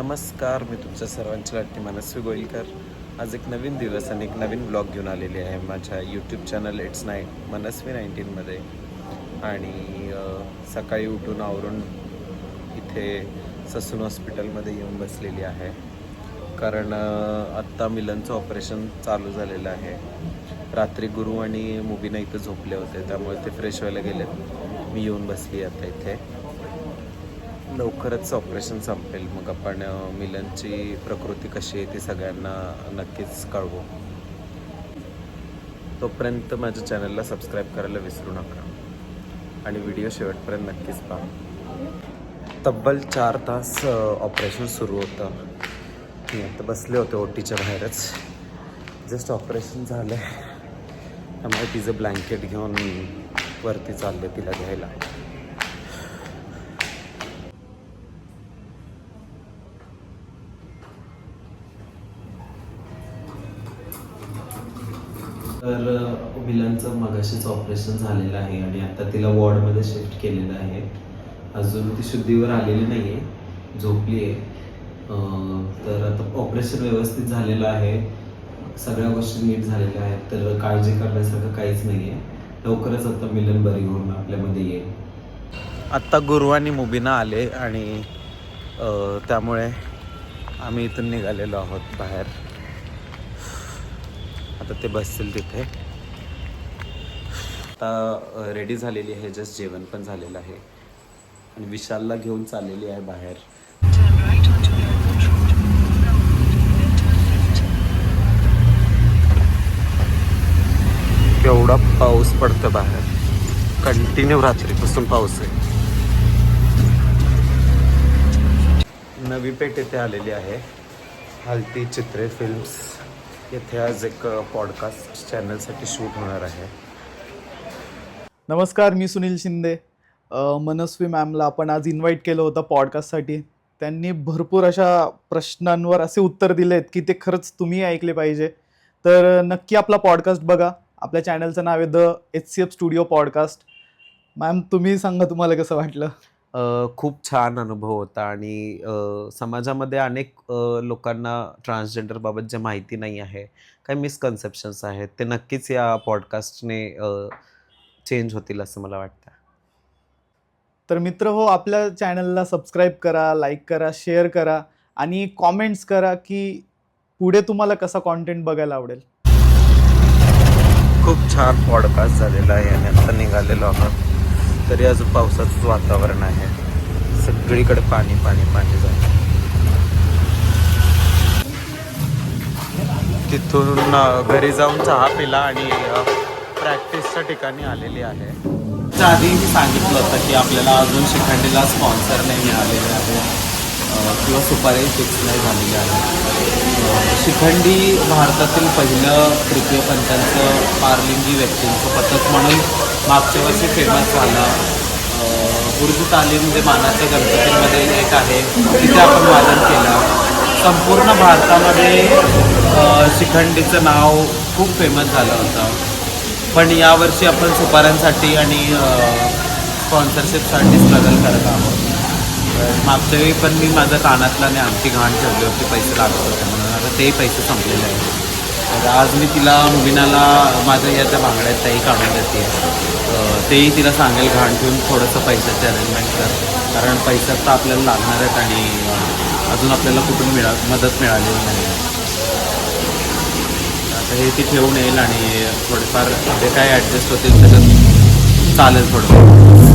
नमस्कार मी तुमच्या सर्वांची लाटणी मनस्वी गोईलकर. आज एक नवीन दिवस आणि एक नवीन ब्लॉग घेऊन आलेली आहे माझ्या YouTube channel it's nine Manasvi नाईन्टीनमध्ये आणि सकाळी उठून आवरून इथे ससून हॉस्पिटलमध्ये येऊन बसलेली आहे. कारण आत्ता मिलनचं ऑपरेशन चालू झालेलं आहे. रात्री गुरु आणि मुबीना इथं झोपले होते त्यामुळे ते फ्रेश व्हायला गेले मी येऊन बसली आता इथे. लवकरच ऑपरेशन संपेल. मग आपण मिलनची प्रकृती कशी आहे ती सगळ्यांना नक्कीच कळवू. तोपर्यंत माझ्या चॅनलला सबस्क्राईब करायला विसरू नका. आणि व्हिडिओ शेवटपर्यंत नक्कीच पहा. तब्बल चार तास ऑपरेशन सुरू होतं. मी आता बसले होते ओटीच्या बाहेरच. जस्ट ऑपरेशन झालं आहे त्यामुळे तिचं ब्लँकेट घेऊन वरती चालले तिला घ्यायला. तर मिलनचं मगाशीच ऑपरेशन झालेलं आहे आणि आता तिला वॉर्डमध्ये शिफ्ट केलेलं आहे. अजून ती शुद्धीवर आलेली नाही आहे झोपली आहे तर आता ऑपरेशन व्यवस्थित झालेलं आहे. सगळ्या गोष्टी नीट झालेल्या आहेत तर काळजी करण्यासारखं काहीच नाही आहे लवकरच आता मिलन बरी होऊन आपल्यामध्ये येईल. आत्ता गुरु आणि मुबीना आले आणि त्यामुळे आम्ही इथून निघालेलो आहोत बाहेर. आता ते बसतील तिथे. आता रेडी झालेली आहे जस्ट जेवण पण झालेलं आहे. आणि विशालला घेऊन चाललेली आहे बाहेर. Turn केवढा पाऊस पडतो बाहेर. कंटिन्यू रात्रीपासून पाऊस आहे. नवी पेठ येथे आलेली आहे. हलती चित्रे फिल्म्स येथे आज एक पॉडकास्ट चॅनलसाठी शूट होणार आहे. नमस्कार मी सुनील शिंदे. मनस्वी मॅमला आपण आज इन्व्हाइट केलं होतं पॉडकास्टसाठी त्यांनी भरपूर अशा प्रश्नांवर असे उत्तर दिलेत की ते खरंच तुम्ही ऐकले पाहिजे. तर नक्की आपला पॉडकास्ट बघा. आपल्या चॅनलचं नाव आहे the H C F studio podcast. Ma'am तुम्ही सांगा तुम्हाला कसं वाटलं? अ, खूप छान अनुभव होता आणि अ, समाजामध्ये अनेक अ, लोकांना ट्रान्सजेंडरबाबत जे माहिती नाही आहे काही मिसकन्सेप्शन्स आहेत ते नक्कीच या पॉडकास्टने चेंज होतील असं मला वाटतं. तर मित्र हो आपल्या चॅनलला सबस्क्राईब करा लाईक करा शेअर करा आणि कॉमेंट्स करा की पुढे तुम्हाला कसा कॉन्टेंट बघायला आवडेल. खूप छान पॉडकास्ट झालेला आहे आणि आता निघालेलो आहोत. तरी अजून पावसाचंच वातावरण आहे. सगळीकडे पाणी पाणी पाणी झालं. तिथून घरी जाऊन चहा पिला आणि प्रॅक्टिसच्या ठिकाणी आलेली आहे. आधी मी सांगितलं होतं की आपल्याला अजून शिखंडीला स्पॉन्सर नाही मिळालेले आहे किंवा सुपारी फिक्स नाही झालेली आहे शिखंडी भारतातील पहिलं तृतीय पंथांचं पारलिंगी व्यक्तींचं पथक म्हणून मागच्या वर्षी फेमस झालं. गुरुजी तालीम जे मानाच्या गणपतींमध्ये एक आहे तिथे आपण वादन केलं. संपूर्ण भारतामध्ये शिखंडीचं नाव खूप फेमस झालं होतं. पण यावर्षी आपण सुपाऱ्यांसाठी आणि स्पॉन्सरशिपसाठी स्ट्रगल करत आहोत. मागच्या वेळी पण मी माझ्या कानातला आणि आमची घाण ठेवली होती पैसे लागत होते म्हणून. आता तेही पैसे संपलेले आहेत. तर आज मी तिला मुबिनाला माझ्या या त्या बांगड्या त्याही काढून देते. तेही तिला सांगेल घाण ठेवून थोडंसं पैशाची अरेंजमेंट कर. कारण पैसा तर आपल्याला लागणार आहेत आणि अजून आपल्याला कुठून मिळा मदत मिळालेली नाही. आता हे ती ठेवून येईल आणि थोडेफार जे काय ॲडजस्ट होतील त्याच्यात चालेल थोडं.